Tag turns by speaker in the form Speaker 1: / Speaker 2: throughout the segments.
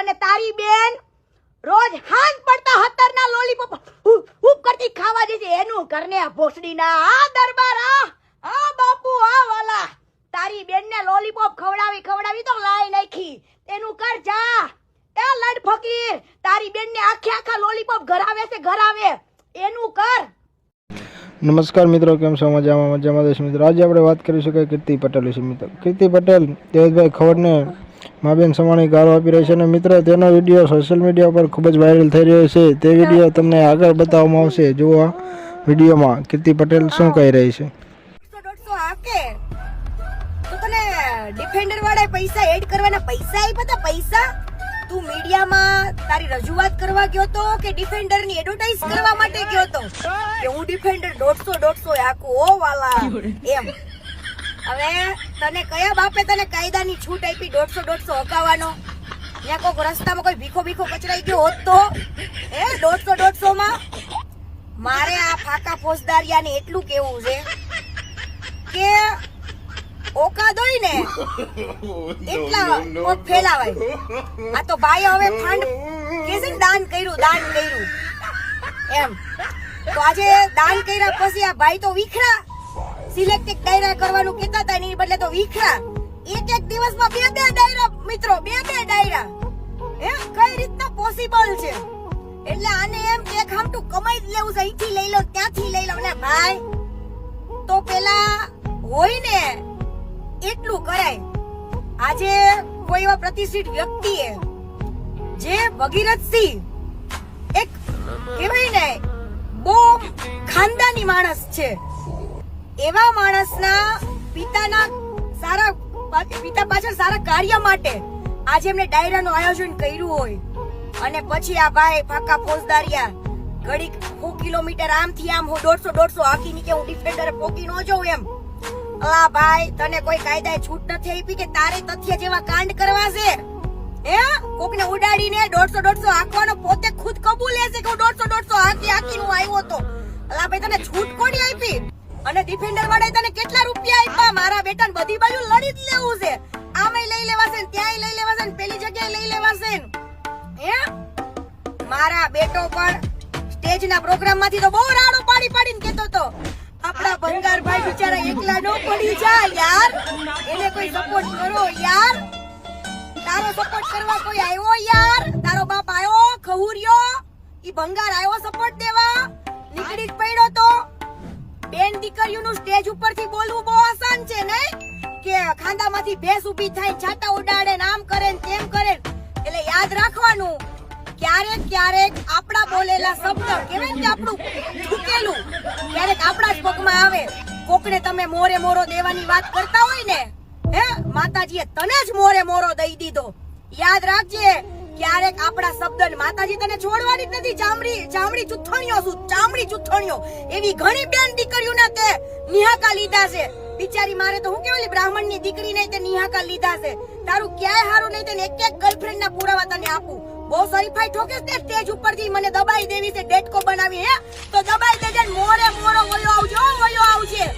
Speaker 1: અને તારી બેન રોજ હાંજ પડતા હતરના લોલીપોપ ઉપ કરતી ખાવા દે એનું કરને ભોસડીના આ દરબાર, આ આ બાપુ, આ વાલા. તારી બેનને લોલીપોપ ખવડાવી ખવડાવી તો લાઈ નાખી. એનું કર જા. એ લડ ફકીર. તારી બેનને આખે આખા લોલીપોપ ઘરાવે છે ઘરાવે એનું કર
Speaker 2: નમસ્કાર મિત્રો, કેમ છો? મજામાં મજામાં. દેશ મિત્રો આજે આપણે વાત કરીશું કે કીર્તિ પટેલ વિશે. મિત્રો, કીર્તિ પટેલ દેવતભાઈ ખવડને માબેન સમાણી ગાળો આપી રહી છે અને મિત્રો, તેનો વીડિયો સોશિયલ મીડિયા પર ખૂબ જ વાયરલ થઈ રહ્યો છે. તે વીડિયો તમને આગળ બતાવવામાં આવશે. જુઓ આ વિડીયોમાં કીર્તિ પટેલ શું કહી રહી છે.
Speaker 1: ડિફેન્ડર વાળા પૈસા એડ કરવાના પૈસા આપ્યા હતા પૈસા? તું મીડિયામાં તારી રજૂઆત કરવા ગયો તો કે ડિફેન્ડરની એડવર્ટાઇઝ કરવા માટે ગયો તો? કે હું ડિફેન્ડર દોઢસો દોઢસો આખું ઓ વાલા? એમ. હવે તને કયા બાપે તને કાયદાની છૂટ આપી દોઢસો દોઢસો હકાવાનો ત્યાં કોઈક રસ્તામાં કોઈ ભીખો ભીખો કચરાઈ ગયો હોત તો? હે દોઢસો દોઢસો માં મારે આ ફાકા ફોજદારિયાને એટલું કેવું છે કે ઓકાદ હોય ને એટલા ફેલાવાય. આ તો ભાઈ હવે ફંડ કે છે દાન કર્યું દાન કર્યું. એમ. તો આજે દાન કર્યા પછી આ ભાઈ તો વિખરા. સિલેક્ટેડ ડાયરા કરવાનું કહેતા હતા એની બદલે તો વિખરા એક એક દિવસમાં બે બે ડાયરા, મિત્રો, બે બે ડાયરા. હે? કઈ રીતના પોસિબલ છે? એટલે આને એમ કે ખામટું કમાઈ જ લેવું છે અહીંથી લઈ લો, ત્યાંથી લઈ લો. ને ભાઈ, તો પેલા હોય ને એટલું કરાય. આજે કોઈ એવા પ્રતિષ્ઠિત વ્યક્તિએ જે ભગીરથસિંહ એક કહેવાય ને, બહુ ખાનદાની માણસ છે. એવા માણસના પિતાના સારા પિતા પાછળ સારા કાર્ય માટે આજે એમને ડાયરાનું આયોજન કર્યું હોય. અને પછી આ ભાઈ ફાકા ફોજદારિયા ઘડીક હું કિલોમીટર આમથી આમ હું દોઢસો દોઢસો હાકી ની કે હું ડિફેન્ડર પોકી ન જઉં એમ. અલા ભાઈ, તને કોઈ કાયદાએ છૂટ નથી આપી કે તારે તથ્ય જેવા કાંડ કરવા છે? હે? કોકને ઉડાડીને દોઢસો દોઢસો હાંકવાનો પોતે ખુદ કબૂલે છે કે હું દોઢસો દોઢસો હાંકી, હાંકીને હું આવ્યો તો? અલા ભાઈ, તને છૂટ કોની આપી? અને ડિફેન્ડર વાળાએ તને કેટલા રૂપિયા આપ્યા? મારા બેટાને બધી બાજુ લડી જ લેવું છે. આમે લઈ લેવાશે ને ત્યાંય લઈ લેવાશે ને પેલી જગ્યાએ લઈ લેવાશે ને. હે? મારા બેટો પણ સ્ટેજના પ્રોગ્રામમાંથી તો બહુ રાડો પાડી પાડીને કહેતો હતો, આપણા ભંગારભાઈ બિચારા એકલા નો પડી જા યાર. એને કોઈ સપોર્ટ કરો યાર. તારો સપોર્ટ કરવા કોઈ આવ્યો યાર? તારો બાપ આવ્યો, ખહુરિયો. ઈ ભંગાર આવ્યો સપોર્ટ દેવા. નીકળી જ પડ્યો તો. બેન દીકરીઓનું સ્ટેજ ઉપરથી બોલવું બહુ આસાન છે, ને? કે ખાંદામાંથી ભેંસ ઊભી થાય, છાતા ઉડાડે ને આમ કરે ને તેમ કરે. એટલે યાદ રાખવાનું, ક્યારેક ક્યારેક આપણા બોલેલા શબ્દ કેવાય કે આપણું ઠૂકેલું ક્યારેક આપણા જ પગમાં આવે. કોકને તમે મોરે મોરો દેવાની વાત કરતા હોય ને, હે, માતાજીએ તને જ મોરે મોરો દઈ દીધો. યાદ રાખજે ક્યારેક આપણા શબ્દ માતાજી તને છોડવાની જ નથી. ચામડી ચામડી ચુથણીઓ શું? ચામડી ચુથણીઓ એવી ઘણી બેન દીકરીઓને તે નિહાકા લીધા છે. બિચારી મારે તો હું કેવું બ્રાહ્મણની દીકરી નહીં, તે નિહાકા લીધા છે. તારું ક્યાંય હારું નહીં, તેને એક એક ગર્લફ્રેન્ડ ના પુરાવા તને આપું. બહુ સરીફાઈ ઠોકે તે સ્ટેજ ઉપરથી મને દબાઈ દેવી છે, ડેટકો બનાવી, હે? તો દબાઈ દેજે મોરે મોરો વયો આવજો વયો આવજે.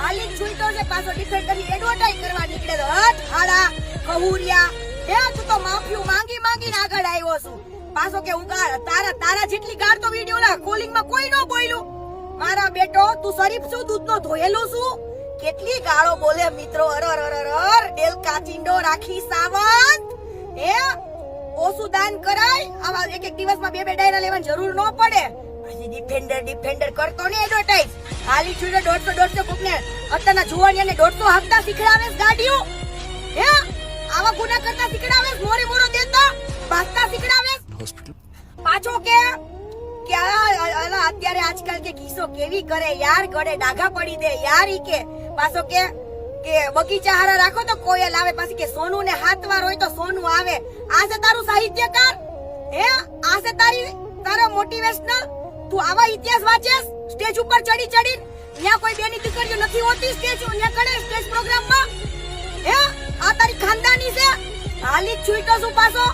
Speaker 1: હાલી જ છૂટો છે, પાછો ડિફેન્ડ કરી એડવર્ટાઇઝ કરવા નીકળે તો હટ, હાડા ખહુરિયા હે તું તો માફિયું માંગી માંગીને આગળ આવ્યો છું. પાછો કે હું તારા તારા જેટલી ગાળ તો વિડિયો ના કોલિંગમાં કોઈ ન બોલ્યું. મારા બેટો, તું શરીફ છું દૂધ નો ધોયેલું છું. કેટલી ગાળો બોલે મિત્રો. અર અર અર ડેલ કાચિંડો રાખી સાવંત હે? ઓછું દાન કરાય. આવા એક એક દિવસમાં બે બે ડાયરા લેવાની જરૂર ન પડે. પછી ડિફેન્ડર ડિફેન્ડર કરતો ને એડવર્ટાઇઝ હાલી છુડે દોઢસો દોઢસો કોકને અત્યારના જુવાનિયાને દોઢસો હપ્તા શીખડાવે છે ગાડીઓ. હે? આવા ગુના કરતા શીખડાવે છે, મોરે મોરો દેતા બાસતા શીખડાવે હોસ્પિટલ. પાછો કે કે આ- આ- આ અત્યારે આજકાલ કે કિસ્સો કેવી કરે યાર ગળે ડાઘા પડી દે યાર ઈ કે. પાછો કે કે બગીચા હારા રાખો તો કોયલ આવે પછી કે સોનું ને હાથવાર હોય તો સોનું આવે. આ છે તારું સાહિત્યકાર? હે? આ છે તારી તારો મોટિવેશનલ તું આવા ઇતિહાસ વાંચેસ સ્ટેજ ઉપર ચડી ચડી ત્યાં કોઈ બેની દીકરીઓ નથી હોતી સ્ટેજ ત્યાં કડે સ્ટેજ પ્રોગ્રામમાં? હે? આ તારી ખાનદાની છે? હાલી છૂટો છું પાછો.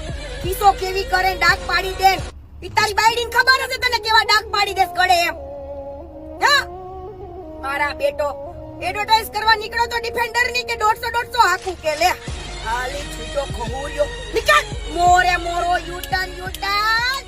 Speaker 1: કિસો કેવી કરે ડાક પાડી દે. ઈ તારી બાયડીને ખબર હશે તને કેવા ડાક પાડી દેસ કડે એમ. હા? મારા બેટો એડવર્ટાઇઝ કરવા નીકળો તો ડિફેન્ડરની કે દોઢસો દોઢસો હાકું કે લે. હાલી છૂટો ખહુર્યો નીકળ. મોરે મોરો યુટન યુટન